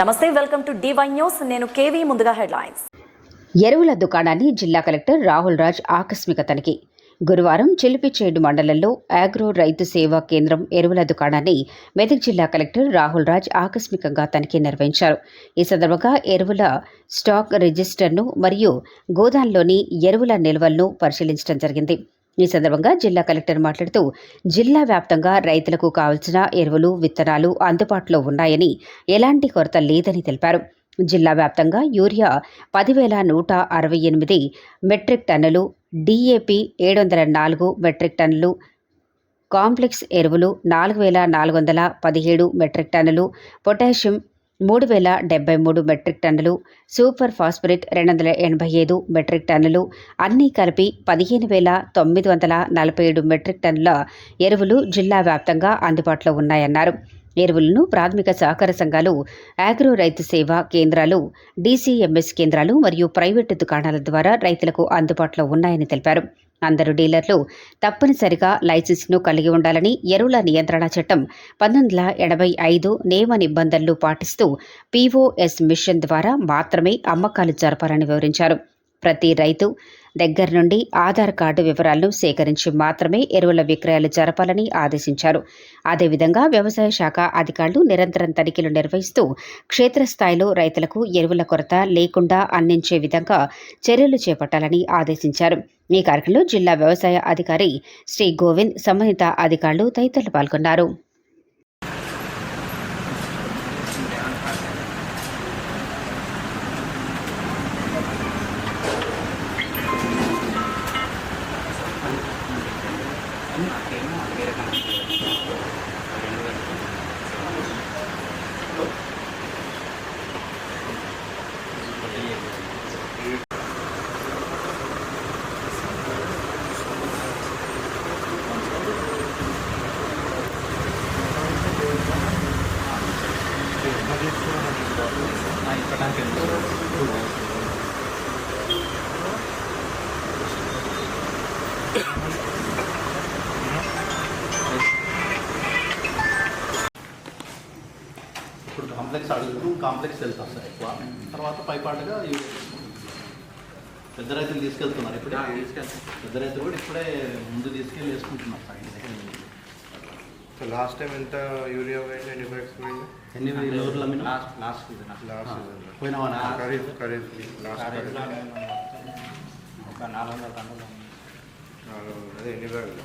నమస్తే welcome to DY news నేను KV ముందుగా హెడ్లైన్స్. ఎరువుల దుకాణాన్ని జిల్లా కలెక్టర్ రాహుల్ రాజ్ ఆకస్మిక తనిఖీ. గురువారం చిలిపిచేడు మండలంలో ఆగ్రో రైతు సేవా కేంద్రం ఎరువుల దుకాణాన్ని మెదక్ జిల్లా కలెక్టర్ రాహుల్ రాజ్ ఆకస్మికంగా తనిఖీ నిర్వహించారు. ఈ సందర్భంగా ఎరువుల స్టాక్ రిజిస్టర్ను మరియు గోదాంలోని ఎరువుల నిల్వలను పరిశీలించడం జరిగింది. ఈ సందర్భంగా జిల్లా కలెక్టర్ మాట్లాడుతూ జిల్లా వ్యాప్తంగా రైతులకు కావలసిన ఎరువులు విత్తనాలు అందుబాటులో ఉన్నాయని ఎలాంటి కొరత లేదని తెలిపారు. జిల్లా వ్యాప్తంగా యూరియా పదివేల నూట అరవై ఎనిమిది మెట్రిక్ టన్నులు డిఏపి ఏడు వందల నాలుగు మెట్రిక్ టన్నులు కాంప్లెక్స్ ఎరువులు నాలుగు వేల నాలుగు వందల పదిహేడు మెట్రిక్ టన్నులు పొటాషియం మూడు వేల డెబ్బై మూడు మెట్రిక్ టన్నులు సూపర్ ఫాస్ఫరేట్ రెండు వందల ఎనభై ఐదు మెట్రిక్ టన్నులు అన్నీ కలిపి పదిహేను వేల తొమ్మిది వందల నలభై ఏడు మెట్రిక్ టన్నుల ఎరువులు జిల్లా వ్యాప్తంగా అందుబాటులో ఉన్నాయన్నారు. ఎరువులను ప్రాథమిక సహకార సంఘాలు ఆగ్రో రైతు సేవా కేంద్రాలు డీసీఎంఎస్ కేంద్రాలు మరియు ప్రైవేటు దుకాణాల ద్వారా రైతులకు అందుబాటులో ఉన్నాయని తెలిపారు. అందరు డీలర్లు తప్పనిసరిగా లైసెన్స్ను కలిగి ఉండాలని ఎరువుల నియంత్రణ చట్టం పంతొమ్మిది వందల ఎనభై ఐదు నియమ నిబంధనలు పాటిస్తూ పీఓఎస్ మిషన్ ద్వారా మాత్రమే అమ్మకాలు జరపాలని వివరించారు. ప్రతి రైతు దగ్గర నుండి ఆధార్ కార్డు వివరాలను సేకరించి మాత్రమే ఎరువుల విక్రయాలు జరపాలని ఆదేశించారు. అదేవిధంగా వ్యవసాయ శాఖ అధికారులు నిరంతరం తనిఖీలు నిర్వహిస్తూ క్షేత్రస్థాయిలో రైతులకు ఎరువుల కొరత లేకుండా అందించే విధంగా చర్యలు చేపట్టాలని ఆదేశించారు. ఈ కార్యక్రమంలో జిల్లా వ్యవసాయ అధికారి శ్రీ గోవింద్ సంబంధిత అధికారులు తదితరులు పాల్గొన్నారు. వేరే కనెక్షన్ రెండు వేలు ఇప్పటానికి ఇప్పుడు కాంప్లెక్స్ అడుగుతూ కాంప్లెక్స్ వెళ్తాం సార్ ఎక్కువ? తర్వాత పైపాటుగా. పెద్ద రైతులు తీసుకెళ్తున్నారు ఇప్పుడే. పెద్ద రైతులు కూడా ఇప్పుడే ముందు తీసుకెళ్ళి వేసుకుంటున్నారు సార్. సో లాస్ట్ టైం ఎంత యూరియా పోయింది? ఎన్ని బ్యాగ్స్ పోయింది? ఎన్ని లోర్లు అమ్మినా లాస్ట్ లాస్ట్ సీజన్ లాస్ట్ సీజన్లో పోయినావా ఖరీఫ్ ఖరీఫ్ లాస్ట్ ఖరీఫ్ ఒక నాలుగు వందల టన్నులు అదే ఎన్ని బ్యాగులు